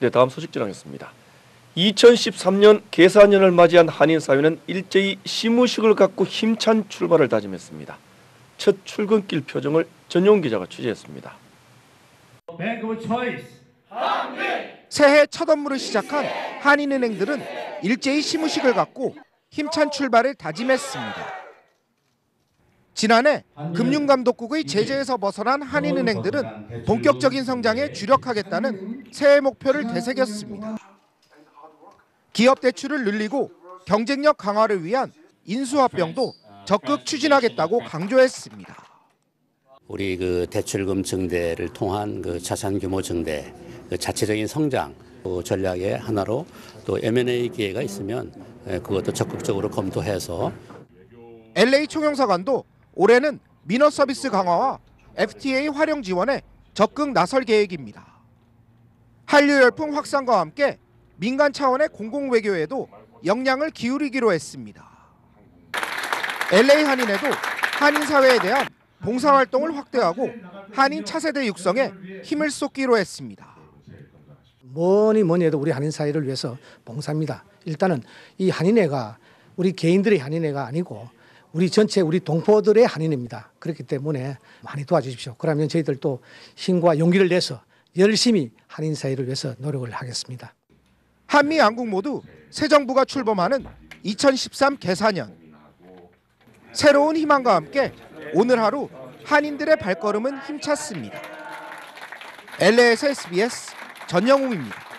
네, 다음 소식 전하겠습니다. 2013년 계산년을 맞이한 한인 사회는 일제히 시무식을 갖고 힘찬 출발을 다짐했습니다. 첫 출근길 표정을 전용 기자가 취재했습니다. Bank of choice. 새해 첫 업무를 시작한 한인은행들은 일제히 시무식을 갖고 힘찬 출발을 다짐했습니다. 지난해 금융감독국의 제재에서 벗어난 한인은행들은 본격적인 성장에 주력하겠다는 새해 목표를 되새겼습니다. 기업 대출을 늘리고 경쟁력 강화를 위한 인수합병도 적극 추진하겠다고 강조했습니다. 우리 그 대출금 증대를 통한 그 자산 규모 증대, 그 자체적인 성장 그 전략의 하나로 또 M&A 기회가 있으면 예, 그것도 적극적으로 검토해서 LA 총영사관도 올해는 민어 서비스 강화와 FTA 활용 지원에 적극 나설 계획입니다. 한류 열풍 확산과 함께 민간 차원의 공공 외교에도 역량을 기울이기로 했습니다. LA 한인에도 한인 사회에 대한 봉사 활동을 확대하고 한인 차세대 육성에 힘을 쏟기로 했습니다. 뭐니 뭐니 해도 우리 한인 사회를 위해서 봉사입니다. 일단은 이 한인회가 우리 개인들의 한인회가 아니고 우리 전체 우리 동포들의 한인회입니다. 그렇기 때문에 많이 도와주십시오. 그러면 저희들도 힘과 용기를 내서 열심히 한인 사회를 위해서 노력을 하겠습니다. 한미 양국 모두 새 정부가 출범하는 2013 개사년 새로운 희망과 함께 오늘 하루 한인들의 발걸음은 힘찼습니다. LA에서 SBS 전영웅입니다.